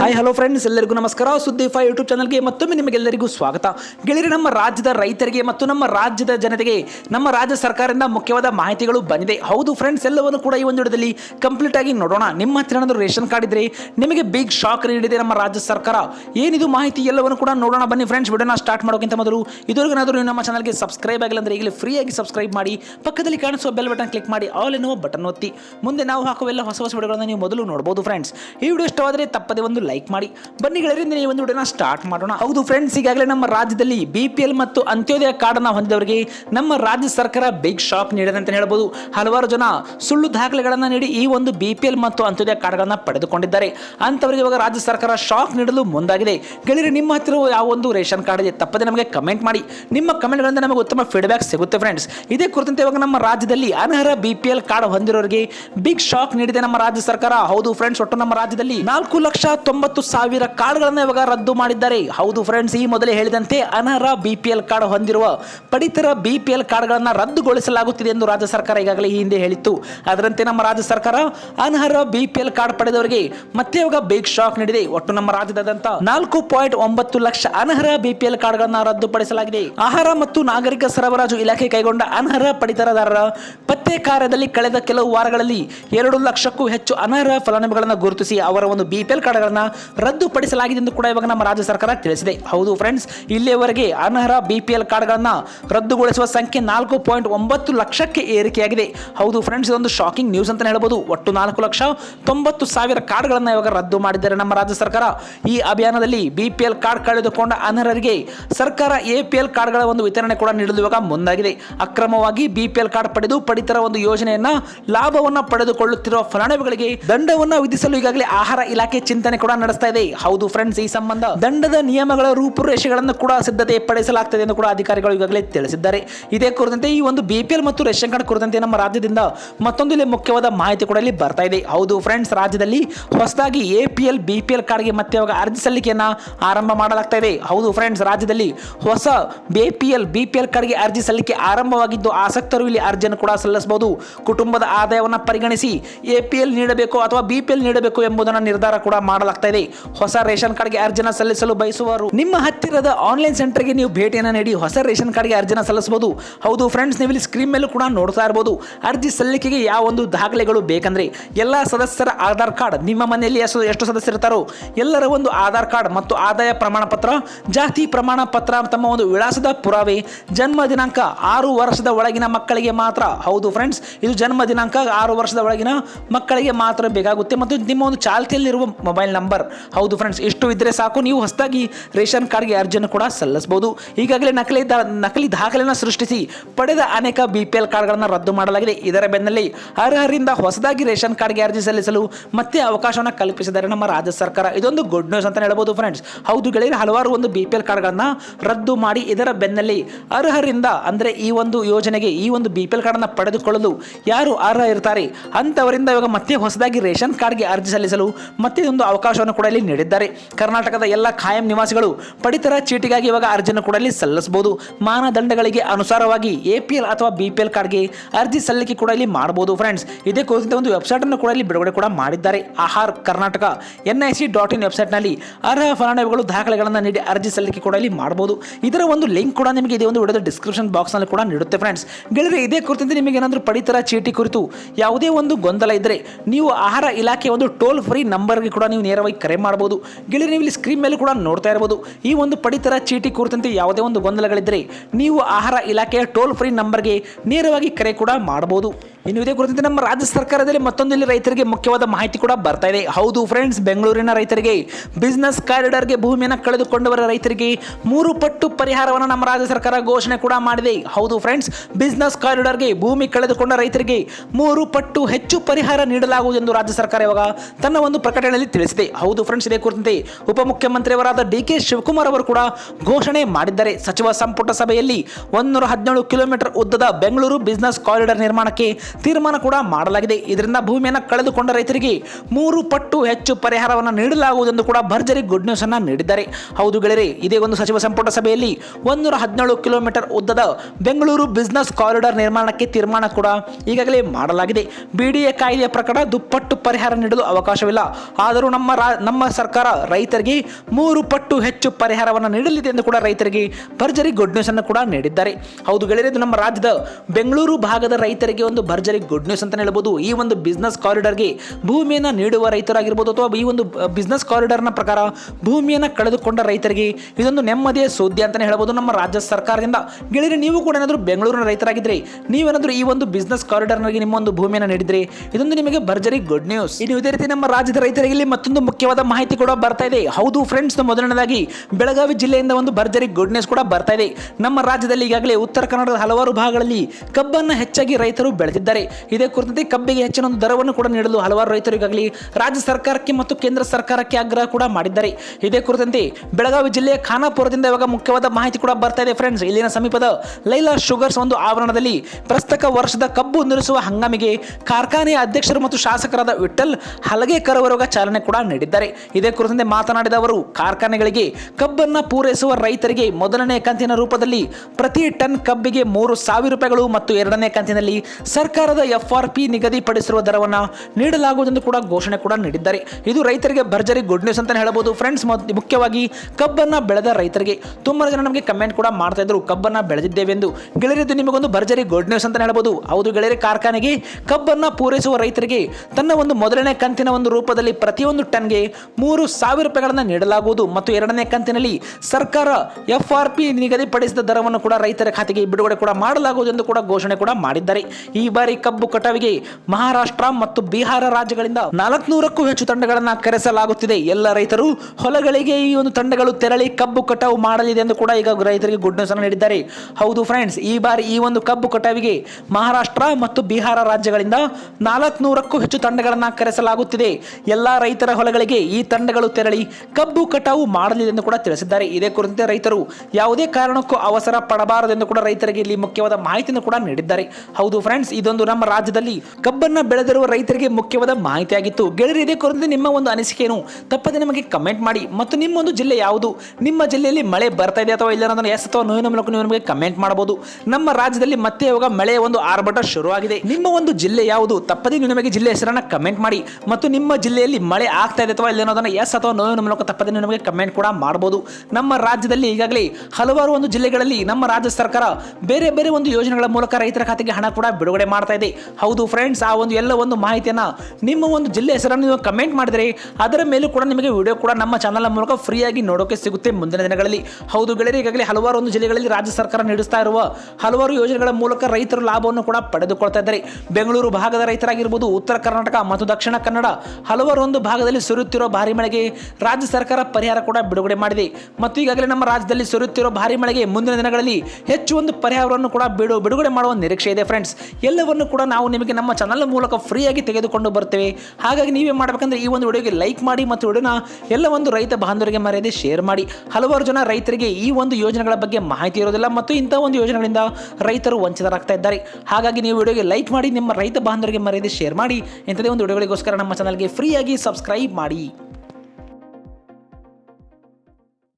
Hi hello friends ಎಲ್ಲರಿಗೂ ನಮಸ್ಕಾರ. ಸುದ್ದಿ ಫೈ ಯೂಟ್ಯೂಬ್ ಚಾನಲ್ಗೆ ಮತ್ತೊಮ್ಮೆ ನಿಮಗೆಲ್ಲರಿಗೂ ಸ್ವಾಗತ. ಗೆಳೆಯರೆ, ನಮ್ಮ ರಾಜ್ಯದ ರೈತರಿಗೆ ಮತ್ತು ನಮ್ಮ ರಾಜ್ಯದ ಜನತೆಗೆ, ನಮ್ಮ ರಾಜ್ಯ ಸರ್ಕಾರದಿಂದ ಮುಖ್ಯವಾದ ಮಾಹಿತಿಗಳು ಬಂದಿದೆ. ಹೌದು ಫ್ರೆಂಡ್ಸ್ ಎಲ್ಲವನ್ನು ಕೂಡ ಈ ಒಂದು ವಿಡಿಯೋದಲ್ಲಿ ಕಂಪ್ಲೀಟ್ ಆಗಿ ನೋಡೋಣ. ನಿಮ್ಮ ಹತ್ರ ಏನಾದರೂ ರೇಷನ್ ಕಾರ್ಡ್ ಇದ್ರೆ ನಿಮಗೆ ಬಿಗ್ ಶಾಕ್ ನೀಡಿದೆ ನಮ್ಮ ರಾಜ್ಯ ಸರ್ಕಾರ. ಏನಿದು ಮಾಹಿತಿ ಎಲ್ಲವನ್ನು ಕೂಡ ನೋಡೋಣ. ಬನ್ನಿ ಫ್ರೆಂಡ್ಸ್ ವಿಡಿಯೋನ ಸ್ಟಾರ್ಟ್ ಮಾಡೋಕ್ಕಿಂತ ಮೊದಲು ಇದುವರೆಗೇನಾದರೂ ನೀವು ನಮ್ಮ ಚಾನಲ್ಗೆ ಸಬ್ಸ್ಕ್ರೈಬ್ ಆಗಿಲ್ಲ ಅಂದರೆ ಈಗಲೇ ಫ್ರೀಯಾಗಿ ಸಬ್ಸ್ಕ್ರೈಬ್ ಮಾಡಿ. ಪಕ್ಕದಲ್ಲಿ ಕಾಣಿಸುವ ಬೆಲ್ ಬಟನ್ ಕ್ಲಿಕ್ ಮಾಡಿ ಆಲ್ ಎನ್ನುವ ಬಟನ್ ಒತ್ತಿ. ಮುಂದೆ ನಾವು ಹಾಕುವ ಎಲ್ಲ ಹೊಸ ಹೊಸ ವಿಡಿಯೋಗಳನ್ನು ನೀವು ಮೊದಲು ನೋಡಬಹುದು ಫ್ರೆಂಡ್ಸ್ ಈ ವಿಡಿಯೋ ಇಷ್ಟವಾದರೆ ತಪ್ಪದೆ ಒಂದು ಲೈಕ್ ಮಾಡಿ. ಬನ್ನಿ ಗೆಳೆಯರಿಂದ ಈ ಒಂದು ವಿಡಿಯೋನ ಸ್ಟಾರ್ಟ್ ಮಾಡೋಣ. ಹೌದು ಫ್ರೆಂಡ್ಸ್ ಈಗಾಗಲೇ ನಮ್ಮ ರಾಜ್ಯದಲ್ಲಿ ಬಿ ಪಿ ಎಲ್ ಮತ್ತು ಅಂತ್ಯೋದಯ ಕಾರ್ಡನ್ನು ಹೊಂದಿದವರಿಗೆ ನಮ್ಮ ರಾಜ್ಯ ಸರ್ಕಾರ ಬಿಗ್ ಶಾಪ್ ನೀಡಿದೆ ಅಂತ ಹೇಳ್ಬೋದು. ಹಲವಾರು ಜನ ಸುಳ್ಳು ದಾಖಲೆಗಳನ್ನು ನೀಡಿ ಈ ಒಂದು ಬಿ ಪಿ ಎಲ್ ಮತ್ತು ಅಂತ್ಯೋದಯ ಕಾರ್ಡ್ಗಳನ್ನು ಪಡೆದುಕೊಂಡಿದ್ದಾರೆ. ಅಂತವರಿಗೆ ಇವಾಗ ರಾಜ್ಯ ಸರ್ಕಾರ ಶಾಕ್ ನೀಡಲು ಮುಂದಾಗಿದೆ. ಗೆಳೆಯರು, ನಿಮ್ಮ ಹತ್ತಿರ ಯಾವ ಒಂದು ರೇಷನ್ ಕಾರ್ಡ್ ಇದೆ ತಪ್ಪದೆ ನಮಗೆ ಕಮೆಂಟ್ ಮಾಡಿ. ನಿಮ್ಮ ಕಮೆಂಟ್ಗಳಿಂದ ನಮಗೆ ಉತ್ತಮ ಫೀಡ್ಬ್ಯಾಕ್ ಸಿಗುತ್ತೆ ಫ್ರೆಂಡ್ಸ್ ಇದೇ ಕುರಿತಂತೆ ಇವಾಗ ನಮ್ಮ ರಾಜ್ಯದಲ್ಲಿ ಅನರ್ಹ ಬಿ ಪಿ ಎಲ್ ಕಾರ್ಡ್ ಹೊಂದಿರೋರಿಗೆ ಬಿಗ್ ಶಾಕ್ ನೀಡಿದೆ ನಮ್ಮ ರಾಜ್ಯ ಸರ್ಕಾರ. ಹೌದು ಫ್ರೆಂಡ್ಸ್ ಒಟ್ಟು ನಮ್ಮ ರಾಜ್ಯದಲ್ಲಿ ನಾಲ್ಕು ಲಕ್ಷ ಸಾವಿರ ಕಾರ್ಡ್ಗಳನ್ನು ಇವಾಗ ರದ್ದು ಮಾಡಿದ್ದಾರೆ. ಹೌದು ಫ್ರೆಂಡ್ಸ್ ಈ ಮೊದಲೇ ಹೇಳಿದಂತೆ ಅನರ್ಹ ಬಿ ಪಿ ಎಲ್ ಕಾರ್ಡ್ ಹೊಂದಿರುವ ಪಡಿತರ ಬಿ ಪಿ ಎಲ್ ಕಾರ್ಡ್ಗಳನ್ನು ರದ್ದುಗೊಳಿಸಲಾಗುತ್ತಿದೆ ಎಂದು ರಾಜ್ಯ ಸರ್ಕಾರ ಈಗಾಗಲೇ ಈ ಹಿಂದೆ ಹೇಳಿತ್ತು. ಅದರಂತೆ ನಮ್ಮ ರಾಜ್ಯ ಸರ್ಕಾರ ಅನರ್ಹ ಬಿ ಪಿ ಎಲ್ ಕಾರ್ಡ್ ಪಡೆದವರಿಗೆ ಮತ್ತೆ ಇವಾಗ ಬಿಗ್ ಶಾಕ್ ನೀಡಿದೆ. ಒಟ್ಟು ನಮ್ಮ ರಾಜ್ಯದಾದ್ಯಂತ ನಾಲ್ಕು ಪಾಯಿಂಟ್ ಒಂಬತ್ತು ಲಕ್ಷ ಅನರ್ಹ ಬಿ ಪಿ ಎಲ್ ಕಾರ್ಡ್ಗಳನ್ನು ರದ್ದುಪಡಿಸಲಾಗಿದೆ. ಆಹಾರ ಮತ್ತು ನಾಗರಿಕ ಸರಬರಾಜು ಇಲಾಖೆ ಕೈಗೊಂಡ ಅನರ್ಹ ಪಡಿತರದಾರರ ಪತ್ತೆ ಕಾರ್ಯದಲ್ಲಿ ಕಳೆದ ಕೆಲವು ವಾರಗಳಲ್ಲಿ ಎರಡು ಲಕ್ಷಕ್ಕೂ ಹೆಚ್ಚು ಅನರ್ಹ ಫಲಾನುಭವಿಗಳನ್ನು ಗುರುತಿಸಿ ಅವರ ಒಂದು ಬಿ ಪಿ ಎಲ್ ಕಾರ್ಡ್ಗಳನ್ನು ರದ್ದುಪಡಿಸಲಾಗಿದೆ ಎಂದು ಕೂಡ ಇವಾಗ ನಮ್ಮ ರಾಜ್ಯ ಸರ್ಕಾರ ತಿಳಿಸಿದೆ. ಹೌದು ಫ್ರೆಂಡ್ಸ್ ಇಲ್ಲಿಯವರೆಗೆ ಅನರ್ಹ ಬಿ ಪಿ ಎಲ್ ಕಾರ್ಡ್ಗಳನ್ನು ರದ್ದುಗೊಳಿಸುವ ಸಂಖ್ಯೆ ನಾಲ್ಕು ಪಾಯಿಂಟ್ ಒಂಬತ್ತು ಲಕ್ಷಕ್ಕೆ ಏರಿಕೆಯಾಗಿದೆ. ಹೌದು ಫ್ರೆಂಡ್ಸ್ ಇದೊಂದು ಶಾಕಿಂಗ್ ನ್ಯೂಸ್ ಅಂತ ಹೇಳ್ಬೋದು. ಒಟ್ಟು ನಾಲ್ಕು ಲಕ್ಷ ತೊಂಬತ್ತು ಸಾವಿರ ಕಾರ್ಡ್ಗಳನ್ನು ಇವಾಗ ರದ್ದು ಮಾಡಿದ್ದಾರೆ ನಮ್ಮ ರಾಜ್ಯ ಸರ್ಕಾರ. ಈ ಅಭಿಯಾನದಲ್ಲಿ ಬಿ ಪಿ ಎಲ್ ಕಾರ್ಡ್ ಕಳೆದುಕೊಂಡ ಅನರ್ಹರಿಗೆ ಸರ್ಕಾರ ಎ ಪಿ ಎಲ್ ಕಾರ್ಡ್ಗಳ ಒಂದು ವಿತರಣೆ ಕೂಡ ನೀಡಲು ಇವಾಗ ಮುಂದಾಗಿದೆ. ಅಕ್ರಮವಾಗಿ ಬಿ ಪಿ ಎಲ್ ಕಾರ್ಡ್ ಪಡೆದು ಪಡಿತರ ಒಂದು ಯೋಜನೆಯನ್ನ ಲಾಭವನ್ನ ಪಡೆದುಕೊಳ್ಳುತ್ತಿರುವ ಫಲಾನುಭವಿಗಳಿಗೆ ದಂಡವನ್ನ ವಿಧಿಸಲು ಈಗಾಗಲೇ ಆಹಾರ ಇಲಾಖೆ ಚಿಂತನೆ ಕೂಡ ನಡೆಸ್ತಾ ಇದೆ. ಹೌದು ಫ್ರೆಂಡ್ಸ್ ಈ ಸಂಬಂಧ ದಂಡದ ನಿಯಮಗಳ ರೂಪುರೇಷೆಗಳನ್ನು ಕೂಡ ಸಿದ್ಧತೆ ಪಡಿಸಲಾಗ್ತದೆ ಎಂದು ಕೂಡ ಅಧಿಕಾರಿಗಳು ಈಗಾಗಲೇ ತಿಳಿಸಿದ್ದಾರೆ. ಇದೇ ಕುರಿತಂತೆ ಈ ಒಂದು ಬಿಪಿಎಲ್ ಮತ್ತು ರೇಷನ್ ಕಾರ್ಡ್ ಕುರಿತಂತೆ ನಮ್ಮ ರಾಜ್ಯದಿಂದ ಮತ್ತೊಂದು ಇಲ್ಲಿ ಮುಖ್ಯವಾದ ಮಾಹಿತಿ ಕೂಡ ಇಲ್ಲಿ ಬರ್ತಾ ಇದೆ. ಹೌದು ಫ್ರೆಂಡ್ಸ್ ರಾಜ್ಯದಲ್ಲಿ ಹೊಸದಾಗಿ ಎ ಪಿ ಎಲ್ ಎಲ್ ಕಾರ್ಡ್ಗೆ ಮತ್ತೆ ಇವಾಗ ಅರ್ಜಿ ಸಲ್ಲಿಕೆಯನ್ನ ಆರಂಭ ಮಾಡಲಾಗ್ತಾ ಇದೆ. ಹೌದು ಫ್ರೆಂಡ್ಸ್ ರಾಜ್ಯದಲ್ಲಿ ಹೊಸ ಬಿ ಪಿ ಎಲ್ ಎಲ್ ಕಾರ್ಡ್ಗೆ ಅರ್ಜಿ ಸಲ್ಲಿಕೆ ಆರಂಭವಾಗಿದ್ದು ಆಸಕ್ತರು ಇಲ್ಲಿ ಅರ್ಜಿಯನ್ನು ಕೂಡ ಸಲ್ಲಿಸಬಹುದು. ಕುಟುಂಬದ ಆದಾಯವನ್ನು ಪರಿಗಣಿಸಿ ಎ ಪಿ ನೀಡಬೇಕು ಅಥವಾ ಬಿ ಪಿ ಎಲ್ ನೀಡಬೇಕು ಎಂಬುದನ್ನು ನಿರ್ಧಾರ ಕೂಡ ಮಾಡಲಾಗ್ತಾ ಇದೆ ಹೊಸ ರೇಷನ್ ಕಾರ್ಡ್ಗೆ ಅರ್ಜಿನ ಸಲ್ಲಿಸಲು ಬಯಸುವರು ನಿಮ್ಮ ಹತ್ತಿರದ ಆನ್ಲೈನ್ ಸೆಂಟರ್ಗೆ ನೀವು ಭೇಟಿಯನ್ನು ನೀಡಿ ಹೊಸ ರೇಷನ್ ಕಾರ್ಡ್ಗೆ ಅರ್ಜಿನ ಸಲ್ಲಿಸಬಹುದು. ಹೌದು ಫ್ರೆಂಡ್ಸ್, ನೀವು ಇಲ್ಲಿ ಸ್ಕ್ರೀನ್ ಮೇಲೂ ಕೂಡ ನೋಡ್ತಾ ಇರಬಹುದು ಅರ್ಜಿ ಸಲ್ಲಿಕೆಗೆ ಯಾವ ಒಂದು ದಾಖಲೆಗಳು ಬೇಕಂದ್ರೆ, ಎಲ್ಲ ಸದಸ್ಯರ ಆಧಾರ್ ಕಾರ್ಡ್, ನಿಮ್ಮ ಮನೆಯಲ್ಲಿ ಎಷ್ಟು ಎಷ್ಟು ಸದಸ್ಯರಿರ್ತಾರೋ ಎಲ್ಲರ ಒಂದು ಆಧಾರ್ ಕಾರ್ಡ್ ಮತ್ತು ಆದಾಯ ಪ್ರಮಾಣ ಪತ್ರ ಜಾತಿ ಪ್ರಮಾಣ ಪತ್ರ ತಮ್ಮ ಒಂದು ವಿಳಾಸದ ಪುರಾವೆ, ಜನ್ಮ ದಿನಾಂಕ ಆರು ವರ್ಷದ ಒಳಗಿನ ಮಕ್ಕಳಿಗೆ ಮಾತ್ರ, ಹೌದು ಫ್ರೆಂಡ್ಸ್, ಇದು ಜನ್ಮ ದಿನಾಂಕ ಆರು ವರ್ಷದ ಒಳಗಿನ ಮಕ್ಕಳಿಗೆ ಮಾತ್ರ ಬೇಕಾಗುತ್ತೆ ಮತ್ತು ನಿಮ್ಮ ಒಂದು ಚಾಲ್ತಿಯಲ್ಲಿರುವ ಮೊಬೈಲ್ ನಂಬರ್ ಹೌದು ಫ್ರೆಂಡ್ಸ್ ಇಷ್ಟು ಇದ್ರೆ ಸಾಕು. ನೀವು ಹೊಸದಾಗಿ ರೇಷನ್ ಕಾರ್ಡ್ಗೆ ಅರ್ಜಿಯನ್ನು ಕೂಡ ಸಲ್ಲಿಸಬಹುದು ಈಗಾಗಲೇ ನಕಲಿ ದ, ನಕಲಿ ದಾಖಲೆಯನ್ನು ಸೃಷ್ಟಿಸಿ ಪಡೆದ ಅನೇಕ ಬಿ ಪಿ ಎಲ್ ಕಾರ್ಡ್ಗಳನ್ನು ರದ್ದು ಮಾಡಲಾಗಿದೆ. ಇದರ ಬೆನ್ನಲ್ಲಿ ಅರ್ಹರಿಂದ ಹೊಸದಾಗಿ ರೇಷನ್ ಕಾರ್ಡ್ಗೆ ಅರ್ಜಿ ಸಲ್ಲಿಸಲು ಮತ್ತೆ ಅವಕಾಶವನ್ನು ಕಲ್ಪಿಸಿದ್ದಾರೆ ನಮ್ಮ ರಾಜ್ಯ ಸರ್ಕಾರ. ಇದೊಂದು ಗುಡ್ ನ್ಯೂಸ್ ಅಂತ ಹೇಳ್ಬೋದು ಫ್ರೆಂಡ್ಸ್ ಹೌದು ಗೆಳೆಯರು, ಹಲವಾರು ಒಂದು ಬಿ ಪಿ ಎಲ್ ಕಾರ್ಡ್ಗಳನ್ನು ರದ್ದು ಮಾಡಿ ಇದರ ಬೆನ್ನಲ್ಲಿ ಅರ್ಹರಿಂದ ಅಂದರೆ ಈ ಒಂದು ಯೋಜನೆಗೆ, ಈ ಒಂದು ಬಿ ಪಿ ಎಲ್ ಕಾರ್ಡನ್ನು ಪಡೆದುಕೊಳ್ಳಲು ಯಾರು ಅರ್ಹ ಇರ್ತಾರೆ? ಅಂಥವರಿಂದ ಇವಾಗ ಮತ್ತೆ ಹೊಸದಾಗಿ ರೇಷನ್ ಕಾರ್ಡ್ಗೆ ಅರ್ಜಿ ಸಲ್ಲಿಸಲು ಮತ್ತೆ ಒಂದು ಅವಕಾಶವನ್ನು ಕೂಡ ಇಲ್ಲಿ ನೀಡಿದ್ದಾರೆ. ಕರ್ನಾಟಕದ ಎಲ್ಲ ಖಾಯಂ ನಿವಾಸಿಗಳು ಪಡಿತರ ಚೀಟಿಗಾಗಿ ಇವಾಗ ಅರ್ಜಿಯನ್ನು ಕೂಡ ಇಲ್ಲಿ ಸಲ್ಲಿಸಬಹುದು. ಮಾನದಂಡಗಳಿಗೆ ಅನುಸಾರವಾಗಿ ಎ ಅಥವಾ ಬಿ ಪಿ ಎಲ್ ಕಾರ್ಡ್ಗೆ ಅರ್ಜಿ ಸಲ್ಲಿಕೆ ಕೂಡ ಇಲ್ಲಿ ಮಾಡಬಹುದು ಫ್ರೆಂಡ್ಸ್ ಇದೇ ಕುರಿತಂತೆ ಒಂದು ವೆಬ್ಸೈಟ್ ಅನ್ನು ಕೂಡ ಇಲ್ಲಿ ಬಿಡುಗಡೆ ಕೂಡ ಮಾಡಿದ್ದಾರೆ. Ahara Karnataka N I C dot in ವೆಬ್ಸೈಟ್ನಲ್ಲಿ ಅರ್ಹ ಫಲಾನುಭವಿಗಳು ದಾಖಲೆಗಳನ್ನು ನೀಡಿ ಅರ್ಜಿ ಸಲ್ಲಿಕೆ ಕೂಡ ಇಲ್ಲಿ ಮಾಡಬಹುದು. ಇದರ ಒಂದು ಲಿಂಕ್ ಕೂಡ ನಿಮಗೆ ಇದೇ ಒಂದು ವಿಡಿಯೋದ ಡಿಸ್ಕ್ರಿಪ್ಷನ್ ಬಾಕ್ಸ್ನಲ್ಲಿ ಕೂಡ ನೀಡುತ್ತೆ ಫ್ರೆಂಡ್ಸ್ ಗೆಳೆಯರೆ, ಇದೇ ಕುರಿತಂತೆ ನಿಮಗೆ ಏನಾದರೂ ಪಡಿತರ ಚೀಟಿ ಕುರಿತು ಯಾವುದೇ ಒಂದು ಗೊಂದಲ ಇದ್ದರೆ ನೀವು ಆಹಾರ ಇಲಾಖೆ ಒಂದು ಟೋಲ್ ಫ್ರೀ ನಂಬರ್ಗೆ ಕೂಡ ನೀವು ನೇರವಾಗಿ ಕರೆ ಮಾಡಬಹುದು. ಗೆಳೆಯರು, ನೀವು ಇಲ್ಲಿ ಸ್ಕ್ರೀನ್ ಮೇಲೆ ಕೂಡ ನೋಡ್ತಾ ಇರಬಹುದು. ಈ ಒಂದು ಪಡಿತರ ಚೀಟಿ ಕುರಿತಂತೆ ಯಾವುದೇ ಒಂದು ಗೊಂದಲಗಳಿದ್ದರೆ ನೀವು ಆಹಾರ ಇಲಾಖೆಯ ಟೋಲ್ ಫ್ರೀ ನಂಬರ್ಗೆ ನೇರವಾಗಿ ಕರೆ ಕೂಡ ಮಾಡಬಹುದು. ಇನ್ನು ಇದೇ ಕುರಿತಂತೆ ನಮ್ಮ ರಾಜ್ಯ ಸರ್ಕಾರದಲ್ಲಿ ಮತ್ತೊಂದು ಇಲ್ಲಿ ರೈತರಿಗೆ ಮುಖ್ಯವಾದ ಮಾಹಿತಿ ಕೂಡ ಬರ್ತಾ ಇದೆ. ಹೌದು ಫ್ರೆಂಡ್ಸ್ ಬೆಂಗಳೂರಿನ ರೈತರಿಗೆ ಬಿಸ್ನೆಸ್ ಕಾರಿಡಾರ್ಗೆ ಭೂಮಿಯನ್ನು ಕಳೆದುಕೊಂಡವರ ರೈತರಿಗೆ ಮೂರು ಪಟ್ಟು ಪರಿಹಾರವನ್ನು ನಮ್ಮ ರಾಜ್ಯ ಸರ್ಕಾರ ಘೋಷಣೆ ಕೂಡ ಮಾಡಿದೆ. ಹೌದು ಫ್ರೆಂಡ್ಸ್ ಬಿಸ್ನೆಸ್ ಕಾರಿಡಾರ್ಗೆ ಭೂಮಿ ಕಳೆದುಕೊಂಡ ರೈತರಿಗೆ ಮೂರು ಪಟ್ಟು ಹೆಚ್ಚು ಪರಿಹಾರ ನೀಡಲಾಗುವುದು ಎಂದು ರಾಜ್ಯ ಸರ್ಕಾರ ಇವಾಗ ತನ್ನ ಒಂದು ಪ್ರಕಟಣೆಯಲ್ಲಿ ತಿಳಿಸಿದೆ. ಹೌದು ಫ್ರೆಂಡ್ಸ್ ಇದೇ ಕುರಿತಂತೆ ಉಪಮುಖ್ಯಮಂತ್ರಿಯವರಾದ ಡಿ ಕೆ ಶಿವಕುಮಾರ್ ಅವರು ಕೂಡ ಘೋಷಣೆ ಮಾಡಿದ್ದಾರೆ. ಸಚಿವ ಸಂಪುಟ ಸಭೆಯಲ್ಲಿ ಒಂದೂರ ಹದಿನೇಳು ಕಿಲೋಮೀಟರ್ ಉದ್ದದ ಬೆಂಗಳೂರು ಬಿಸ್ನೆಸ್ ಕಾರಿಡಾರ್ ನಿರ್ಮಾಣಕ್ಕೆ ತೀರ್ಮಾನ ಕೂಡ ಮಾಡಲಾಗಿದೆ. ಇದರಿಂದ ಭೂಮಿಯನ್ನು ಕಳೆದುಕೊಂಡ ರೈತರಿಗೆ ಮೂರು ಪಟ್ಟು ಹೆಚ್ಚು ಪರಿಹಾರವನ್ನು ನೀಡಲಾಗುವುದೆಂದು ಕೂಡ ಭರ್ಜರಿ ಗುಡ್ ನ್ಯೂಸ್ ಅನ್ನು ನೀಡಿದ್ದಾರೆ. ಹೌದು ಗೆಳೆಯರೆ, ಇದೇ ಒಂದು ಸಚಿವ ಸಂಪುಟ ಸಭೆಯಲ್ಲಿ ಒಂದೂರ ಹದಿನೇಳು ಕಿಲೋಮೀಟರ್ ಉದ್ದದ ಬೆಂಗಳೂರು ಬಿಸ್ನೆಸ್ ಕಾರಿಡಾರ್ ನಿರ್ಮಾಣಕ್ಕೆ ತೀರ್ಮಾನ ಕೂಡ ಈಗಾಗಲೇ ಮಾಡಲಾಗಿದೆ. ಬಿಡಿಎ ಕಾಯ್ದೆಯ ಪ್ರಕಾರ ದುಪ್ಪಟ್ಟು ಪರಿಹಾರ ನೀಡಲು ಅವಕಾಶವಿಲ್ಲ. ಆದರೂ ನಮ್ಮ ರಾ, ನಮ್ಮ ಸರ್ಕಾರ ರೈತರಿಗೆ ಮೂರು ಪಟ್ಟು ಹೆಚ್ಚು ಪರಿಹಾರವನ್ನು ನೀಡಲಿದೆ ಎಂದು ಕೂಡ ರೈತರಿಗೆ ಭರ್ಜರಿ ಗುಡ್ ನ್ಯೂಸ್ ಅನ್ನು ಕೂಡ ನೀಡಿದ್ದಾರೆ. ಹೌದು ಗೆಳೆಯರೆ ನಮ್ಮ ರಾಜ್ಯದ ಬೆಂಗಳೂರು ಭಾಗದ ರೈತರಿಗೆ ಒಂದು ಗುಡ್ ನ್ಯೂಸ್ ಅಂತ ಹೇಳ್ಬೋದು. ಈ ಒಂದು ಬಿಸ್ನೆಸ್ ಕಾರಿಡಾರ್ಗೆ ಭೂಮಿಯನ್ನು ನೀಡುವ ರೈತರಾಗಿರ್ಬೋದು ಅಥವಾ ಈ ಒಂದು ಬಿಸ್ನೆಸ್ ಕಾರಿಡಾರ್ನ ಪ್ರಕಾರ ಭೂಮಿಯನ್ನು ಕಳೆದುಕೊಂಡ ರೈತರಿಗೆ ಇದೊಂದು ನೆಮ್ಮದಿಯ ಸುದ್ದಿ ಅಂತಲೇ ಹೇಳ್ಬೋದು. ನಮ್ಮ ರಾಜ್ಯ ಸರ್ಕಾರದಿಂದ ಗೆಳೆಯರೆ, ನೀವು ಕೂಡ ಏನಾದರೂ ಬೆಂಗಳೂರಿನ ರೈತರಾಗಿದ್ದರೆ ನೀವೇನಾದರೂ ಈ ಒಂದು ಬಿಸ್ನೆಸ್ ಕಾರಿಡಾರ್ನಲ್ಲಿ ನಿಮ್ಮ ಒಂದು ಭೂಮಿಯನ್ನು ನೀಡಿದ್ರೆ ಇದೊಂದು ನಿಮಗೆ ಭರ್ಜರಿ ಗುಡ್ ನ್ಯೂಸ್ ಇನ್ನು ಇದೇ ರೀತಿ ನಮ್ಮ ರಾಜ್ಯದ ರೈತರಿಗೆ ಇಲ್ಲಿ ಮತ್ತೊಂದು ಮುಖ್ಯವಾದ ಮಾಹಿತಿ ಕೂಡ ಬರ್ತಾ ಇದೆ. ಹೌದು ಫ್ರೆಂಡ್ಸ್ ಮೊದಲನೇದಾಗಿ ಬೆಳಗಾವಿ ಜಿಲ್ಲೆಯಿಂದ ಒಂದು ಭರ್ಜರಿ ಗುಡ್ ನ್ಯೂಸ್ ಕೂಡ ಬರ್ತಾ ಇದೆ. ನಮ್ಮ ರಾಜ್ಯದಲ್ಲಿ ಈಗಾಗಲೇ ಉತ್ತರ ಕನ್ನಡದ ಹಲವಾರು ಭಾಗಗಳಲ್ಲಿ ಕಬ್ಬನ್ನು ಹೆಚ್ಚಾಗಿ ರೈತರು ಬೆಳೆದಿದ್ದಾರೆ. ಇದೇ ಕುರಿತಂತೆ ಕಬ್ಬಿಗೆ ಹೆಚ್ಚಿನ ಒಂದು ದರವನ್ನು ಕೂಡ ನೀಡಲು ಹಲವಾರು ರೈತರು ಈಗಾಗಲೇ ರಾಜ್ಯ ಸರ್ಕಾರಕ್ಕೆ ಮತ್ತು ಕೇಂದ್ರ ಸರ್ಕಾರಕ್ಕೆ ಆಗ್ರಹ ಕೂಡ ಮಾಡಿದ್ದಾರೆ. ಇದೇ ಕುರಿತಂತೆ ಬೆಳಗಾವಿ ಜಿಲ್ಲೆಯ ಖಾನಾಪುರದಿಂದ ಇವಾಗ ಮುಖ್ಯವಾದ ಮಾಹಿತಿ ಕೂಡ ಬರ್ತಾ ಇದೆ ಫ್ರೆಂಡ್ಸ್ ಇಲ್ಲಿನ ಸಮೀಪದ ಲೈಲಾ ಶುಗರ್ಸ್ ಒಂದು ಆವರಣದಲ್ಲಿ ಪ್ರಸ್ತಕ ವರ್ಷದ ಕಬ್ಬು ನಿಲ್ಲಿಸುವ ಹಂಗಾಮಿಗೆ ಕಾರ್ಖಾನೆಯ ಅಧ್ಯಕ್ಷರು ಮತ್ತು ಶಾಸಕರಾದ ವಿಠಲ್ ಹಲಗೆ ಕರವರೋಗ ಚಾಲನೆ ಕೂಡ ನೀಡಿದ್ದಾರೆ. ಇದೇ ಕುರಿತಂತೆ ಮಾತನಾಡಿದ ಅವರು, ಕಾರ್ಖಾನೆಗಳಿಗೆ ಕಬ್ಬನ್ನು ಪೂರೈಸುವ ರೈತರಿಗೆ ಮೊದಲನೇ ಕಂತಿನ ರೂಪದಲ್ಲಿ ಪ್ರತಿ ಟನ್ ಕಬ್ಬಿಗೆ ಮೂರು ಸಾವಿರ ರೂಪಾಯಿಗಳು ಮತ್ತು ಎರಡನೇ ಕಂತಿನಲ್ಲಿ ಸರ್ಕಾರದ ಎಫ್ ಆರ್ ಪಿ ನಿಗದಿಪಡಿಸಿರುವ ದರವನ್ನು ನೀಡಲಾಗುವುದೆಂದು ಕೂಡ ಘೋಷಣೆ ಕೂಡ ನೀಡಿದ್ದಾರೆ. ಇದು ರೈತರಿಗೆ ಭರ್ಜರಿ ಗುಡ್ ನ್ಯೂಸ್ ಅಂತ ಹೇಳ್ಬೋದು. ಫ್ರೆಂಡ್ಸ್ ಮುಖ್ಯವಾಗಿ ಕಬ್ಬನ್ನ ಬೆಳೆದ ರೈತರಿಗೆ. ತುಂಬಾ ಜನ ನಮಗೆ ಕಮೆಂಟ್ ಕೂಡ ಮಾಡ್ತಾ ಇದ್ರು, ಕಬ್ಬನ್ನ ಬೆಳೆದಿದ್ದೇವೆ ಎಂದು ಗೆಳೆಯರಿದ್ದು ನಿಮಗೊಂದು ಭರ್ಜರಿ ಗುಡ್ ನ್ಯೂಸ್ ಅಂತ ಹೇಳ್ಬೋದು. ಹೌದು ಗೆಳೆಯರಿ, ಕಾರ್ಖಾನೆಗೆ ಕಬ್ಬನ್ನ ಪೂರೈಸುವ ರೈತರಿಗೆ ತನ್ನ ಒಂದು ಮೊದಲನೇ ಕಂತಿನ ಒಂದು ರೂಪದಲ್ಲಿ ಪ್ರತಿಯೊಂದು ಟನ್ಗೆ ಮೂರು ಸಾವಿರ ರೂಪಾಯಿಗಳನ್ನು ನೀಡಲಾಗುವುದು. ಮತ್ತು ಎರಡನೇ ಕಂತಿನಲ್ಲಿ ಸರ್ಕಾರ ಎಫ್ ಆರ್ ಪಿ ನಿಗದಿಪಡಿಸಿದ ದರವನ್ನು ಕೂಡ ರೈತರ ಖಾತೆಗೆ ಬಿಡುಗಡೆ ಕೂಡ ಮಾಡಲಾಗುವುದು ಎಂದು ಕೂಡ ಘೋಷಣೆ ಕೂಡ ಮಾಡಿದ್ದಾರೆ. ಈ ಬಾರಿ ಕಬ್ಬು ಕಟಾವಿಗೆ ಮಹಾರಾಷ್ಟ್ರ ಮತ್ತು ಬಿಹಾರ ರಾಜ್ಯಗಳಿಂದ ನಾಲ್ಕುನೂರಕ್ಕೂ ಹೆಚ್ಚು ತಂಡಗಳನ್ನು ಕರೆಸಲಾಗುತ್ತಿದೆ. ಎಲ್ಲ ರೈತರು ಹೊಲಗಳಿಗೆ ಈ ಒಂದು ತಂಡಗಳು ತೆರಳಿ ಕಬ್ಬು ಕಟಾವು ಮಾಡಲಿದೆ ಎಂದು ಕೂಡ ಈಗ ರೈತರಿಗೆ ಗುಡ್ ನ್ಯೂಸ್ ಅನ್ನು ನೀಡಿದ್ದಾರೆ. ಹೌದು ಫ್ರೆಂಡ್ಸ್ ಈ ಬಾರಿ ಈ ಒಂದು ಕಬ್ಬು ಕಟಾವಿಗೆ ಮಹಾರಾಷ್ಟ್ರ ಮತ್ತು ಬಿಹಾರ ರಾಜ್ಯಗಳಿಂದ ನಾಲ್ಕುನೂರಕ್ಕೂ ಹೆಚ್ಚು ತಂಡಗಳನ್ನು ಕರೆಸಲಾಗುತ್ತಿದೆ. ಎಲ್ಲ ರೈತರ ಹೊಲಗಳಿಗೆ ಈ ತಂಡಗಳು ತೆರಳಿ ಕಬ್ಬು ಕಟಾವು ಮಾಡಲಿದೆ ಎಂದು ಕೂಡ ತಿಳಿಸಿದ್ದಾರೆ. ಇದೇ ಕುರಿತಂತೆ ರೈತರು ಯಾವುದೇ ಕಾರಣಕ್ಕೂ ಅವಸರ ಪಡಬಾರದೆಂದು ಕೂಡ ರೈತರಿಗೆ ಇಲ್ಲಿ ಮುಖ್ಯವಾದ ಮಾಹಿತಿಯನ್ನು ಕೂಡ ನೀಡಿದ್ದಾರೆ. ಹೌದು ಫ್ರೆಂಡ್ಸ್ ಇದೊಂದು ನಮ್ಮ ರಾಜ್ಯದಲ್ಲಿ ಕಬ್ಬನ್ನ ಬೆಳೆದಿರುವ ರೈತರಿಗೆ ಮುಖ್ಯವಾದ ಮಾಹಿತಿಯಾಗಿತ್ತು. ಗೆಳೆಯರು, ಇದೇ ಕುರಿತಂತೆ ನಿಮ್ಮ ಒಂದು ಅನಿಸಿಕೆಯನ್ನು ತಪ್ಪದೆ ನಮಗೆ ಕಮೆಂಟ್ ಮಾಡಿ ಮತ್ತು ನಿಮ್ಮ ಒಂದು ಜಿಲ್ಲೆ ಯಾವುದು? ನಿಮ್ಮ ಜಿಲ್ಲೆಯಲ್ಲಿ ಮಳೆ ಬರ್ತಾ ಇದೆ ಅಥವಾ ಇಲ್ಲ ಅನ್ನೋದನ್ನ ಎಸ್ ಅಥವಾ ನೋವಿನ ಮೂಲಕ ನೀವು ನಮಗೆ ಕಮೆಂಟ್ ಮಾಡಬಹುದು. ನಮ್ಮ ರಾಜ್ಯದಲ್ಲಿ ಮತ್ತೆ ಇವಾಗ ಮಳೆಯ ಒಂದು ಆರ್ಭಟ ಶುರುವಾಗಿದೆ. ನಿಮ್ಮ ಒಂದು ಜಿಲ್ಲೆ ಯಾವುದು? ತಪ್ಪದೆ ನೀವು ನಮಗೆ ಜಿಲ್ಲೆ ಹೆಸರನ್ನ ಕಮೆಂಟ್ ಮಾಡಿ ಮತ್ತು ನಿಮ್ಮ ಜಿಲ್ಲೆಯಲ್ಲಿ ಮಳೆ ಆಗ್ತಾ ಇದೆ ಅಥವಾ ಇಲ್ಲ ಅನ್ನೋದನ್ನ ಎಸ್ ಅಥವಾ ನೋವಿನ ಮೂಲಕ ತಪ್ಪದೆ ನಮಗೆ ಕಮೆಂಟ್ ಕೂಡ ಮಾಡಬಹುದು. ನಮ್ಮ ರಾಜ್ಯದಲ್ಲಿ ಈಗಾಗಲೇ ಹಲವಾರು ಒಂದು ಜಿಲ್ಲೆಗಳಲ್ಲಿ ನಮ್ಮ ರಾಜ್ಯ ಸರ್ಕಾರ ಬೇರೆ ಬೇರೆ ಒಂದು ಯೋಜನೆಗಳ ಮೂಲಕ ರೈತರ ಖಾತೆಗೆ ಹಣ ಕೂಡ ಬಿಡುಗಡೆ ಮಾಡ್ತಾ ಇದೆ. ಹೌದು ಫ್ರೆಂಡ್ಸ್ ಆ ಒಂದು ಎಲ್ಲ ಒಂದು ಮಾಹಿತಿಯನ್ನು ನಿಮ್ಮ ಒಂದು ಜಿಲ್ಲೆ ಹೆಸರನ್ನು ನೀವು ಕಮೆಂಟ್ ಮಾಡಿದರೆ ಅದರ ಮೇಲೂ ಕೂಡ ನಿಮಗೆ ವಿಡಿಯೋ ಕೂಡ ನಮ್ಮ ಚಾನಲ್ ಮೂಲಕ ಫ್ರೀಯಾಗಿ ನೋಡೋಕೆ ಸಿಗುತ್ತೆ ಮುಂದಿನ ದಿನಗಳಲ್ಲಿ. ಹೌದು ಗೆಳೆಯರು, ಈಗಾಗಲೇ ಹಲವಾರು ಒಂದು ಜಿಲ್ಲೆಗಳಲ್ಲಿ ರಾಜ್ಯ ಸರ್ಕಾರ ನಡೆಸ್ತಾ ಇರುವ ಹಲವಾರು ಯೋಜನೆಗಳ ಮೂಲಕ ರೈತರು ಲಾಭವನ್ನು ಕೂಡ ಪಡೆದುಕೊಳ್ತಾ ಇದ್ದಾರೆ. ಬೆಂಗಳೂರು ಭಾಗದ ರೈತರಾಗಿರ್ಬೋದು, ಉತ್ತರ ಕರ್ನಾಟಕ ಮತ್ತು ದಕ್ಷಿಣ ಕನ್ನಡ ಹಲವಾರು ಒಂದು ಭಾಗದಲ್ಲಿ ಸುರಿಯುತ್ತಿರುವ ಭಾರಿ ಮಳೆಗೆ ರಾಜ್ಯ ಸರ್ಕಾರ ಪರಿಹಾರ ಕೂಡ ಬಿಡುಗಡೆ ಮಾಡಿದೆ. ಮತ್ತು ಈಗಾಗಲೇ ನಮ್ಮ ರಾಜ್ಯದಲ್ಲಿ ಸುರಿಯುತ್ತಿರುವ ಭಾರಿ ಮಳೆಗೆ ಮುಂದಿನ ದಿನಗಳಲ್ಲಿ ಹೆಚ್ಚು ಒಂದು ಪರಿಹಾರವನ್ನು ಕೂಡ ಬಿಡು, ಬಿಡುಗಡೆ ಮಾಡುವ ನಿರೀಕ್ಷೆ ಇದೆ ಫ್ರೆಂಡ್ಸ್ ಎಲ್ಲವನ್ನು ಕೂಡ ನಾವು ನಿಮಗೆ ನಮ್ಮ ಚಾನಲ್ ಮೂಲಕ ಫ್ರೀಯಾಗಿ ತೆಗೆದುಕೊಂಡು ಬರ್ತೇವೆ. ಹಾಗಾಗಿ ನೀವೇ ಮಾಡಬೇಕಂದ್ರೆ ಈ ಒಂದು ವಿಡಿಯೋಗೆ ಲೈಕ್ ಮಾಡಿ ಮತ್ತು ವಿಡಿಯೋನ ಎಲ್ಲ ಒಂದು ರೈತ ಬಾಂಧವರಿಗೆ ಮರ್ಯಾದೆ ಶೇರ್ ಮಾಡಿ. ಹಲವಾರು ಜನ ರೈತರಿಗೆ ಈ ಒಂದು ಯೋಜನೆಗಳ ಬಗ್ಗೆ ಮಾಹಿತಿ ಇರೋದಿಲ್ಲ ಮತ್ತು ಇಂಥ ಒಂದು ಯೋಜನೆಗಳಿಂದ ರೈತರು ವಂಚಿತರಾಗ್ತಾ ಇದ್ದಾರೆ. ಹಾಗಾಗಿ ನೀವು ವಿಡಿಯೋಗೆ ಲೈಕ್ ಮಾಡಿ, ನಿಮ್ಮ ರೈತ ಬಾಂಧವರಿಗೆ ಮರ್ಯಾದೆ ಶೇರ್ ಮಾಡಿ. ಇಂಥದೇ ಒಂದು ವಿಡಿಯೋಗಳಿಗೋಸ್ಕರ ನಮ್ಮ ಚಾನಲ್ಗೆ ಫ್ರೀಯಾಗಿ ಸಬ್ಸ್ಕ್ರೈಬ್ ಮಾಡಿ.